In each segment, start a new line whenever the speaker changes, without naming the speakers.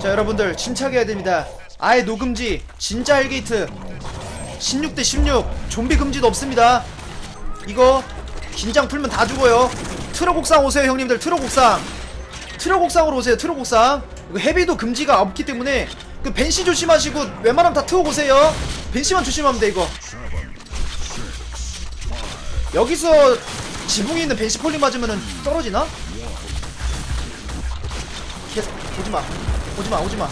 자 여러분들 침착해야 됩니다. 아예 노금지 진짜 헬게이트. 16대 16 좀비 금지도 없습니다. 이거 긴장 풀면 다 죽어요. 트럭 옥상 오세요 형님들 트럭 옥상. 트럭 옥상으로 오세요 트럭 옥상. 이거 헤비도 금지가 없기 때문에 그 벤시 조심하시고 웬만하면 다 트럭 오세요. 벤시만 조심하면 돼 이거. 여기서 지붕이 있는 벤시 폴링 맞으면은 떨어지나? 오지마. 오지마 오지마.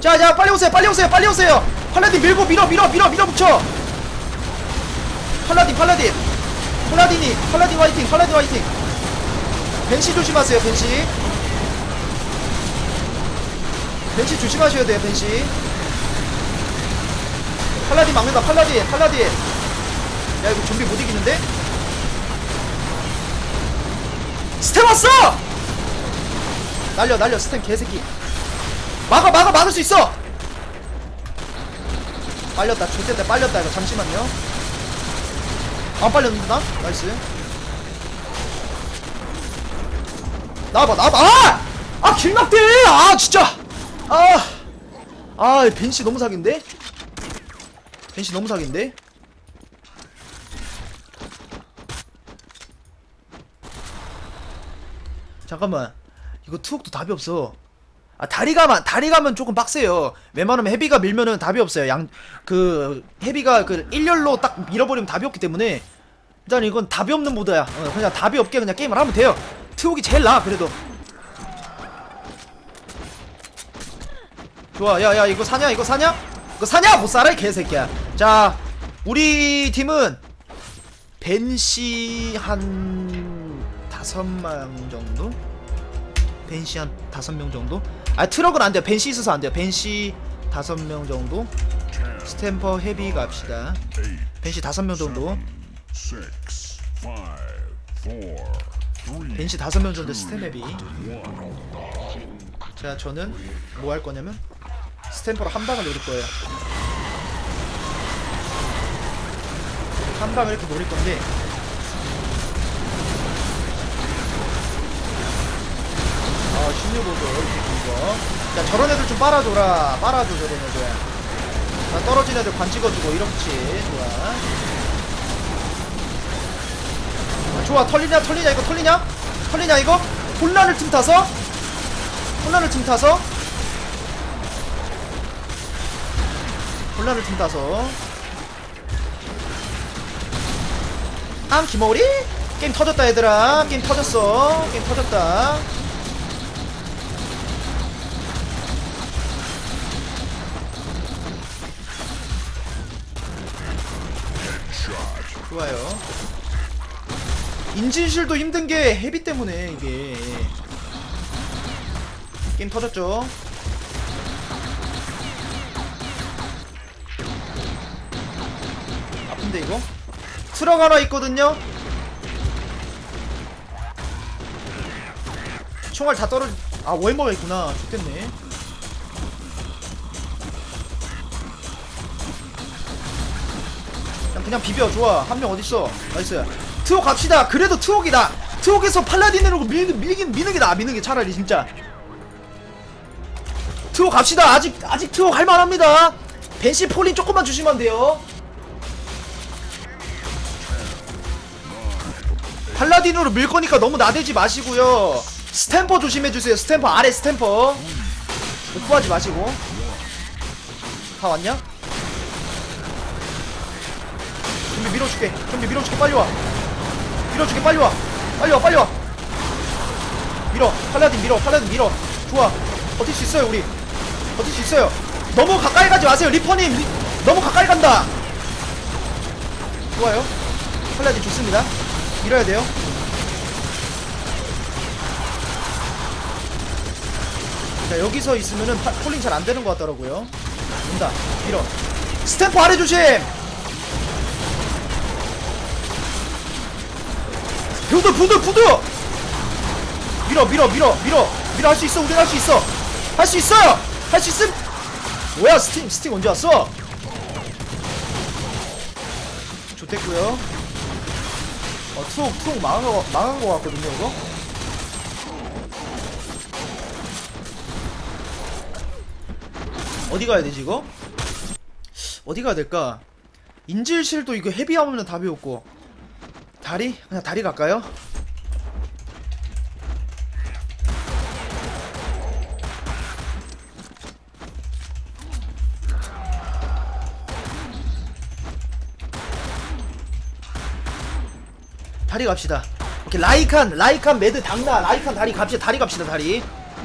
자자 빨리 오세요 빨리 오세요 빨리 오세요. 팔라딘 밀고 밀어 밀어 밀어 밀어 붙여. 팔라딘 팔라딘. 팔라딘이 팔라딘 화이팅 팔라딘 화이팅. 벤시 조심하세요 벤시. 벤시 조심하셔야 돼요 벤시. 팔라딘 막는다 팔라딘 팔라딘. 야 이거 좀비 못 이기는데? 스텝 왔어 날려 날려 스텝 개새끼. 막아 막아 막을 수 있어! 빨렸다 좋겠다 빨렸다 이거. 잠시만요. 안 빨렸는데 나? 나이스. 나와봐 나와봐! 아! 아 길막대! 아 진짜! 아아 벤시 너무 사기인데? 벤시 너무 사기인데? 잠깐만 이거 투옥도 답이 없어. 아 다리 가면 다리 가면 조금 빡세요. 웬만하면 헤비가 밀면은 답이 없어요. 양 그 헤비가 그 일렬로 딱 밀어버리면 답이 없기 때문에. 일단 이건 답이 없는 모드야. 어, 그냥 답이 없게 그냥 게임을 하면 돼요. 트옥이 제일 나아 그래도. 좋아. 야야 이거 사냐? 이거 사냐? 이거 사냐? 못 살아 이 개새끼야. 자 우리 팀은 벤시 한 다섯 명 정도 벤시 한 다섯 명 정도? 아 트럭은 안 돼요. 벤시 있어서 안 돼요. 벤시 다섯 명 정도? 스탬퍼 헤비 갑시다. 벤시 다섯 명 정도? 벤시 다섯 명 정도 스탬 헤비. 자 저는 뭐 할 거냐면 스탬퍼로 한 방을 노릴 거예요. 한 방을 이렇게 노릴 건데 16호도 이렇게 긴거. 자 저런 애들 좀 빨아줘라. 빨아줘 저런 애들. 자 떨어진 애들 관 찍어주고 이렇지. 좋아. 아, 좋아. 털리냐 털리냐 이거 털리냐? 털리냐 이거? 혼란을 틈타서? 혼란을 틈타서? 혼란을 틈타서? 앙 기머리 게임 터졌다 얘들아. 게임 터졌어. 게임 터졌다 좋아요. 인진실도 힘든 게 헤비 때문에 이게 게임 터졌죠? 아픈데 이거? 하나 있거든요? 총알 다 떨어지 아 월머가 있구나. 좋겠네 그냥, 비벼. 좋아. 한 명 어딨어? 나이스. 트옥 갑시다. 그래도 트옥이 다. 트옥에서 팔라딘으로 밀, 밀긴 미는 게 나아. 미는 게 차라리 진짜. 트옥 갑시다. 아직 아직 트옥 할만합니다. 벤시 폴린 조금만 주시면 돼요. 팔라딘으로 밀 거니까 너무 나대지 마시고요. 스탬퍼 조심해주세요. 스탬퍼. 아래 스탬퍼. 오프하지 마시고. 다 왔냐? 좀비 밀어줄게. 좀비 밀어줄게. 빨리 와. 밀어줄게. 빨리 와. 빨리 와 빨리 와. 밀어. 팔라딘 밀어. 팔라딘 밀어. 좋아. 버틸 수 있어요 우리. 버틸 수 있어요. 너무 가까이 가지 마세요 리퍼님. 리- 너무 가까이 간다. 좋아요. 팔라딘 좋습니다. 밀어야 돼요. 자 여기서 있으면은 파, 폴링 잘 안되는 것 같더라고요. 온다. 밀어. 스탬퍼 아래 조심 부두 부두 부두 밀어 밀어 밀어 밀어. 밀어 할 수 있어. 우리는 할수 있어. 할 수 있어요 할수 있음! 뭐야 스팅 스팅 언제 왔어? 좋댔고요. 어 투옥 투옥 망한 거 망한 거 같거든요 이거? 어디 가야 되지 이거? 어디 가야 될까? 인질실도 이거 헤비하면 답이 없고 다리? 그냥 다리 갈까요? 다리 갑시다. 오케이 라이칸 라이칸 매드 당나 라이칸 다리 갑시다. 다리 갑시다. 다리.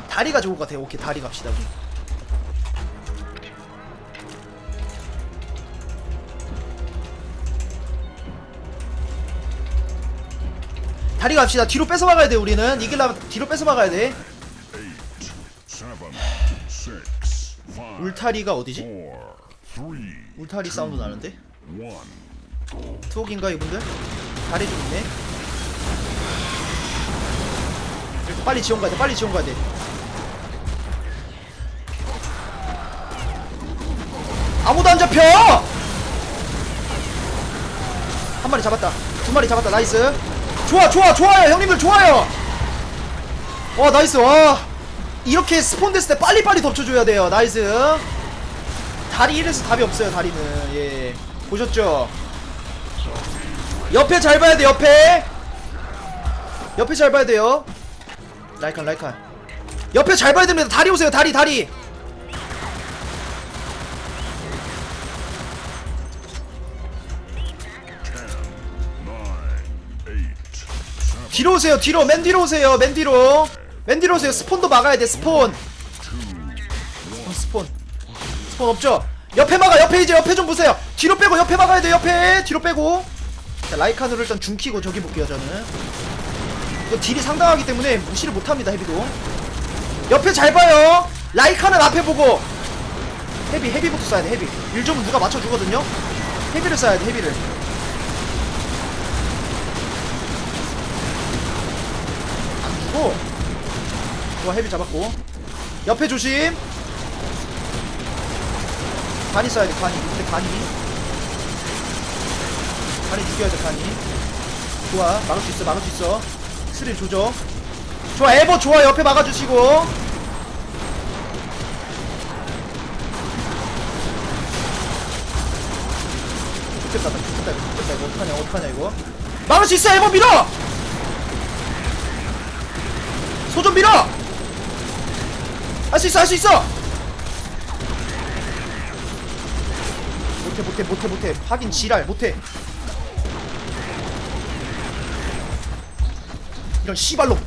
다리가 좋을 것 같아요. 오케이 다리 갑시다. 우리. 다리 갑시다. 뒤로 뺏어 막아야 돼. 우리는 이길라면 뒤로 뺏어 막아야 돼. 울타리가 어디지? 울타리 사운드 나는데. 투옥인가 이분들? 다리 좀 있네. 빨리 지원 가야 돼. 빨리 지원 가야 돼. 아무도 안 잡혀! 한 마리 잡았다. 두 마리 잡았다. 나이스. 좋아, 좋아, 좋아요. 형님들 좋아요. 와, 나이스. 와. 이렇게 스폰 됐을 때 빨리빨리 덮쳐줘야 돼요. 나이스. 다리 이래서 답이 없어요. 다리는. 예. 보셨죠? 옆에 잘 봐야 돼 옆에 옆에 잘 봐야 돼요 라이칸 라이칸 옆에 잘 봐야 됩니다 다리 오세요 다리 다리 뒤로 오세요 뒤로. 맨 뒤로 오세요 맨 뒤로. 맨 뒤로 오세요. 스폰도 막아야 돼 스폰. 스폰 스폰. 스폰 없죠? 옆에 막아 옆에 이제 옆에 좀 보세요. 뒤로 빼고 옆에 막아야 돼 옆에. 뒤로 빼고. 자 라이칸으로 일단 중 키고 저기 볼게요 저는. 이거 딜이 상당하기 때문에 무시를 못합니다 헤비도. 옆에 잘 봐요. 라이칸은 앞에 보고. 헤비 헤비부터 쏴야 돼 헤비. 일좀 누가 맞춰주거든요. 헤비를 쏴야 돼 헤비를 안 주고. 좋아 헤비 잡았고. 옆에 조심. 간이 쏴야 돼 간이 밑에 간이. 간이 죽여야 돼 간이. 좋아. 막을 수 있어 막을 수 있어. 스릴 조져 좋아 에버 좋아. 옆에 막아주시고. 좋겠다 나 좋겠다 좋겠다 이거. 어떡하냐 어떡하냐 이거. 막을 수 있어 에버 밀어 소 좀 밀어! 할 수 있어 할 수 있어! 못해 못해 못해 못해. 하긴 지랄 못해. 이런 씨발로.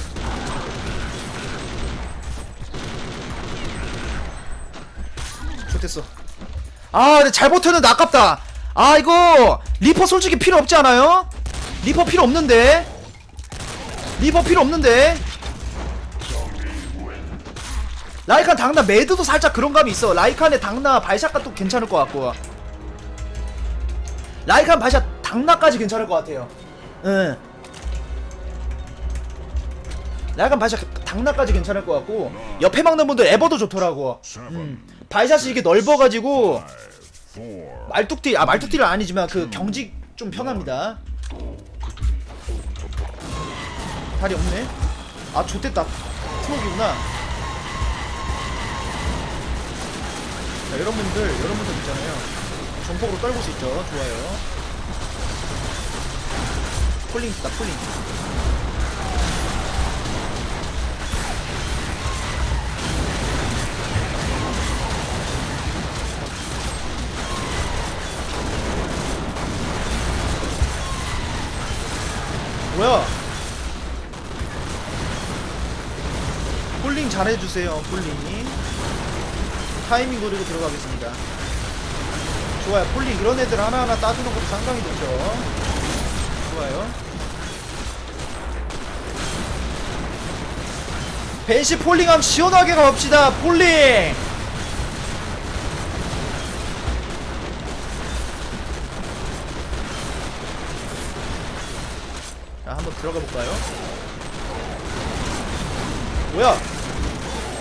좋됐어. 아 근데 잘 버텼는데 아깝다. 아 이거 리퍼 솔직히 필요 없지 않아요? 리퍼 필요 없는데? 리퍼 필요 없는데 라이칸 당나 매드도 살짝 그런 감이 있어. 라이칸의 당나 발샷가 또 괜찮을 것 같고. 라이칸 발샷 당나까지 괜찮을 것 같아요. 응 라이칸 발샷 당나까지 괜찮을 것 같고 옆에 막는 분들 에버도 좋더라고. 음. 발샷이 이게 넓어가지고 말뚝딜 아 말뚝딜은 아니지만 그 경직 좀 편합니다. 다리 없네? 아 좋댔다. 트럭이구나 자 여러분들 여러분들 있잖아요. 전폭으로 떨굴 수 있죠. 좋아요. 폴링 있다 폴링. 뭐야? 폴링 잘해주세요 폴링 타이밍 노리고 들어가겠습니다. 좋아요. 폴링. 이런 애들 하나하나 따주는 것도 상당히 좋죠. 좋아요. 벤시 폴링함 시원하게 가봅시다. 폴링! 자 한번 들어가 볼까요? 뭐야?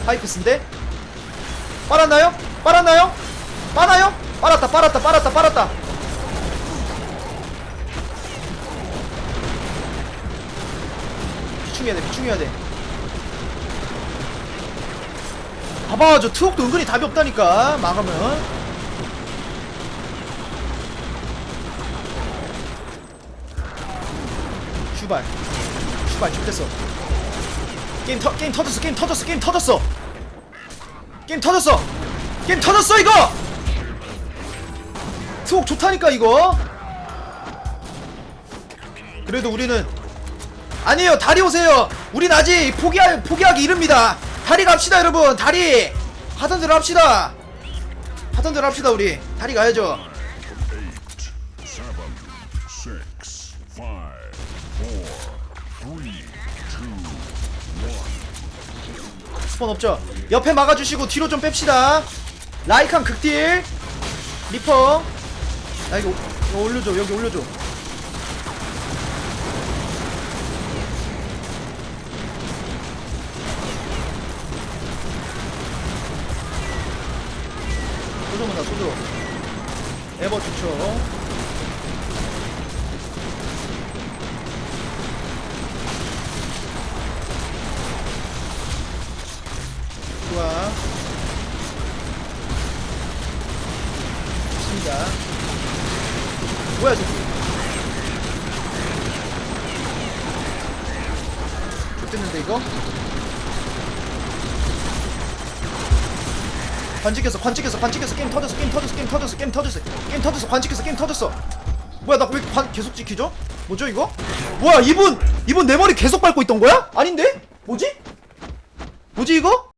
하이피스인데? 빨았나요? 빨았나요? 빠나요? 빨았다 빨았다 빨았다 빨았다 비충해야 돼 비충해야 돼 봐봐 저 트옥도 은근히 답이 없다니까 막으면 슈발 슈발 죽됐어 게임 터 게임 터졌어 게임 터졌어 게임 터졌어 게임 터졌어. 게임 터졌어 이거! 트옥 좋다니까 이거? 그래도 우리는 아니에요 다리 오세요. 우린 아직 포기하, 포기하기 이릅니다. 다리 갑시다 여러분. 다리! 하던 대로 합시다. 하던 대로 합시다 우리. 다리 가야죠. 스폰 없죠 옆에 막아주시고 뒤로 좀 뺍시다. 라이칸 극딜. 리퍼. 나 이거, 이거 올려줘. 여기 올려줘. 소조문다 소조 에버 좋죠 이거 관직했어 관직했어 관직했어 게임 터졌어 게임 터졌어 게임 터졌어 게임 터졌어 게임 터졌어 관직했어 게임 터졌어 뭐야 나 왜 관 계속 찍히죠? 뭐죠 이거? 뭐야 이분 이분 내 머리 계속 밟고 있던 거야? 아닌데? 뭐지? 뭐지 이거?